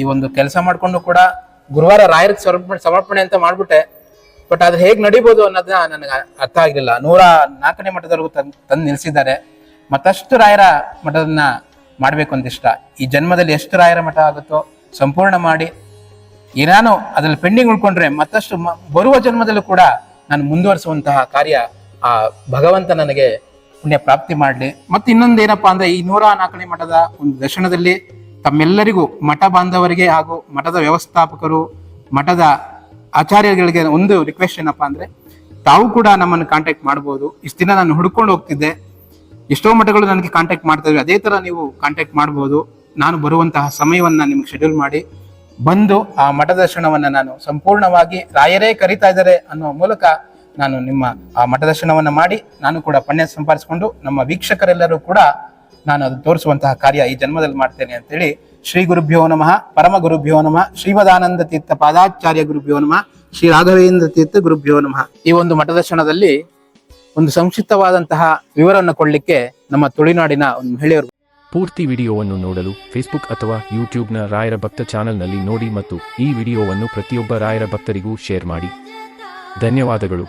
ಈ ಒಂದು ಕೆಲಸ ಮಾಡ್ಕೊಂಡು ಕೂಡ ಗುರುವಾರ ರಾಯರ್ ಸಮರ್ಪಣೆ ಸಮರ್ಪಣೆ ಅಂತ ಮಾಡ್ಬಿಟ್ಟೆ. ಬಟ್ ಅದು ಹೇಗ್ ನಡಿಬೋದು ಅನ್ನೋದನ್ನ ನನಗೆ ಅರ್ಥ ಆಗಲಿಲ್ಲ ನೂರ ನಾಲ್ಕನೇ ಮಠದವರೆಗೂ ತಂದ್ ತಂದು ನಿಲ್ಸಿದ್ದಾರೆ. ಮತ್ತಷ್ಟು ರಾಯರ ಮಠದನ್ನ ಮಾಡ್ಬೇಕು ಅಂತ ಇಷ್ಟ ಈ ಜನ್ಮದಲ್ಲಿ ಎಷ್ಟು ರಾಯರ ಮಠ ಆಗುತ್ತೋ ಸಂಪೂರ್ಣ ಮಾಡಿ ಏನಾನು ಅದ್ರಲ್ಲಿ ಪೆಂಡಿಂಗ್ ಉಳ್ಕೊಂಡ್ರೆ ಮತ್ತಷ್ಟು ಬರುವ ಜನ್ಮದಲ್ಲೂ ಕೂಡ ನಾನು ಮುಂದುವರಿಸುವಂತಹ ಕಾರ್ಯ ಆ ಭಗವಂತ ನನಗೆ ಪುಣ್ಯ ಪ್ರಾಪ್ತಿ ಮಾಡಲಿ. ಮತ್ತೆ ಇನ್ನೊಂದು ಏನಪ್ಪಾ ಅಂದ್ರೆ ಈ ನೂರ ನಾಲ್ಕನೇ ಮಠದ ಒಂದು ದರ್ಶನದಲ್ಲಿ ತಮ್ಮೆಲ್ಲರಿಗೂ ಮಠ ಬಾಂಧವರಿಗೆ ಹಾಗೂ ಮಠದ ವ್ಯವಸ್ಥಾಪಕರು, ಮಠದ ಆಚಾರ್ಯಗಳಿಗೆ ಒಂದು ರಿಕ್ವೆಸ್ಟ್ ಏನಪ್ಪಾ ಅಂದ್ರೆ, ತಾವು ಕೂಡ ನಮ್ಮನ್ನು ಕಾಂಟ್ಯಾಕ್ಟ್ ಮಾಡಬಹುದು ಇಷ್ಟು ದಿನ ನಾನು ಹುಡ್ಕೊಂಡು ಹೋಗ್ತಿದ್ದೆ. ಎಷ್ಟೋ ಮಠಗಳು ನನಗೆ ಕಾಂಟ್ಯಾಕ್ಟ್ ಮಾಡ್ತಾ ಅದೇ ತರ ನೀವು ಕಾಂಟ್ಯಾಕ್ಟ್ ಮಾಡಬಹುದು ನಾನು ಬರುವಂತಹ ಸಮಯವನ್ನ ನಿಮ್ಗೆ ಶೆಡ್ಯೂಲ್ ಮಾಡಿ ಬಂದು ಆ ಮಠ ದರ್ಶನವನ್ನ ನಾನು ಸಂಪೂರ್ಣವಾಗಿ ರಾಯರೇ ಕರೀತಾ ಇದ್ದಾರೆ ಅನ್ನುವ ಮೂಲಕ ನಾನು ನಿಮ್ಮ ಆ ಮಠ ದರ್ಶನವನ್ನ ಮಾಡಿ ನಾನು ಕೂಡ ಪಣ್ಯ ಸಂಪಾದಿಸಿಕೊಂಡು ನಮ್ಮ ವೀಕ್ಷಕರೆಲ್ಲರೂ ಕೂಡ ನಾನು ಅದು ತೋರಿಸುವಂತಹ ಕಾರ್ಯ ಈ ಜನ್ಮದಲ್ಲಿ ಮಾಡ್ತೇನೆ ಅಂತೇಳಿ ಶ್ರೀ ಗುರುಭ್ಯೋ ನಮಃ ಪರಮ ಗುರುಭ್ಯೋ ನಮಃ ಶ್ರೀಮದಾನಂದ ತೀರ್ಥ ಪಾದಾಚಾರ್ಯ ಗುರುಭ್ಯೋ ನಮಃ ಶ್ರೀ ರಾಘವೇಂದ್ರ ತೀರ್ಥ ಗುರುಭ್ಯೋ ನಮಃ. ಈ ಒಂದು ಮಠದರ್ಶನದಲ್ಲಿ ಒಂದು ಸಂಕ್ಷಿಪ್ತವಾದಂತಹ ವಿವರವನ್ನು ಕೊಡ್ಲಿಕ್ಕೆ ನಮ್ಮ ತುಳುನಾಡಿನ ಒಂದು ಮಹಿಳೆಯರು. ಪೂರ್ತಿ ವಿಡಿಯೋವನ್ನು ನೋಡಲು ಫೇಸ್ಬುಕ್ ಅಥವಾ ಯೂಟ್ಯೂಬ್ನ ರಾಯರ ಭಕ್ತ ಚಾನೆಲ್ನಲ್ಲಿ ನೋಡಿ ಮತ್ತು ಈ ವಿಡಿಯೋವನ್ನು ಪ್ರತಿಯೊಬ್ಬ ರಾಯರ ಭಕ್ತರಿಗೂ ಶೇರ್ ಮಾಡಿ. ಧನ್ಯವಾದಗಳು.